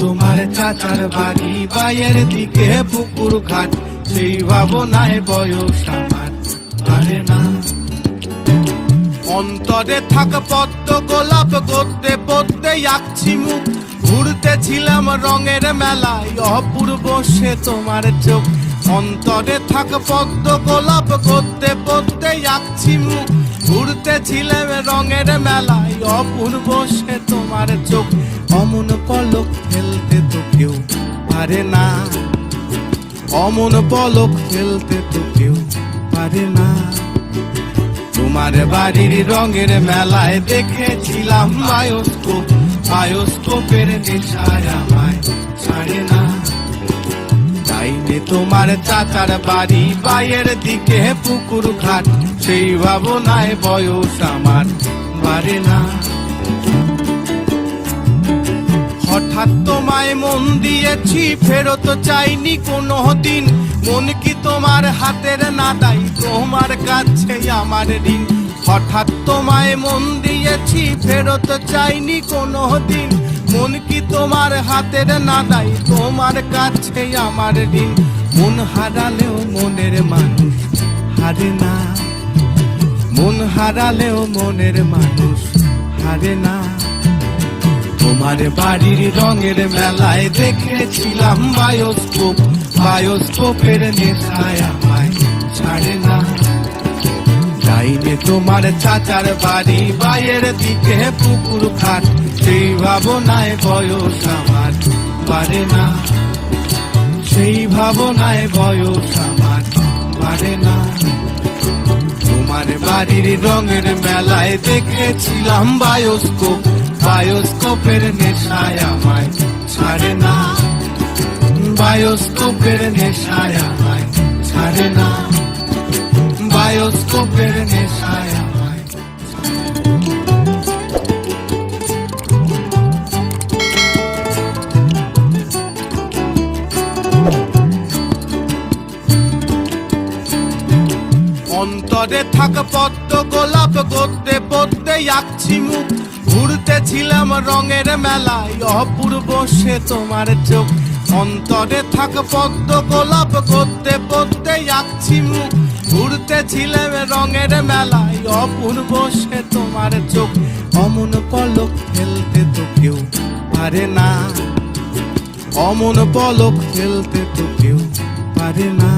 তোমার চাচার বাড়ি বাইয়ের দিকে পুকুর ঘাট, সেই ভাবনায় বয়স আমার। বাড়ে না। অন্তরে থাক পদ্ম, গোলাপ করতে পড়তে আঁকছি মুখ। ঘুরতেছিলাম রঙের মেলায়, অপূর্ব সে তোমার চোখ। অন্তরে থাক পদ্ম, গোলাপ করতে পড়তে আঁকছি মুখ। ঘুরতেছিলাম রঙের মেলায়, অপূর্ব সে তোমার চোখ। অমন পলক ফেলতে তো কেউ পারে না। অমন পলক ফেলতে তো কেউ পারে না। তোমার বাড়ির রঙের মেলায় দেখেছিলাম বায়োস্কোপ বায়োস্কোপের নেশায় আমায় ছাড়ে না। চাইলে তোমার চাচার বাড়ি বাইয়ের দিকে পুকুর ঘাট। সেই ভাবনায় বয়স আমার বাড়ে না। হঠাৎ তোমায় মন দিয়েছি, ফেরত চাইনি কোনো দিন। মন কি তোমার হাতের না দাই তোমার কাছে আমার ঋণ। হঠাৎ তোমায় মন দিয়েছি, ফেরত চাইনি কোনো দিন। মন কি তোমার হাতের না দাই তোমার কাছে আমার ঋণ। মন হারালেও মনের মানুষ হারে না। মন হারালেও মনের মানুষ হারে না। তোমার বাড়ির রঙের মেলায় দেখেছিলাম বায়োস্কোপ। বায়োস্কোপের নেশায় আমায় ছাড়ে না। যাইনে তোমার চাচার বাড়ি বাইয়ের দিকে পুকুর ঘাট। সেই ভাবনায় বয়স আমার পারে না। সেই ভাবনায় বয়স আমার পারে না। তোমার বাড়ির রঙের মেলায় দেখেছিলাম বায়োস্কোপ। বায়োস্কোপের নেশায় আমায় ছাড়ে না। বায়োস্কোপের নেশায় আমায় ছাড়ে না। বায়োস্কোপের নেশায় অন্তরে থাক পদ্ম গোলাপ, গদ্যে পদ্মে আঁকছি মুখ। ঘুরতে ছিলাম রঙের মেলায়, অপূর্ব সে তোমার চোখ। অন্তরে থাক পদ্ম গোলাপ, গদ্যে পদ্মে আঁকছি মুখ। ঘুরতে ছিলাম রঙের মেলায়, অপূর্ব সে তোমার চোখ। অমন পলক ফেলতে তো কেউ পারে না। অমন পলক ফেলতে তো কেউ পারে না।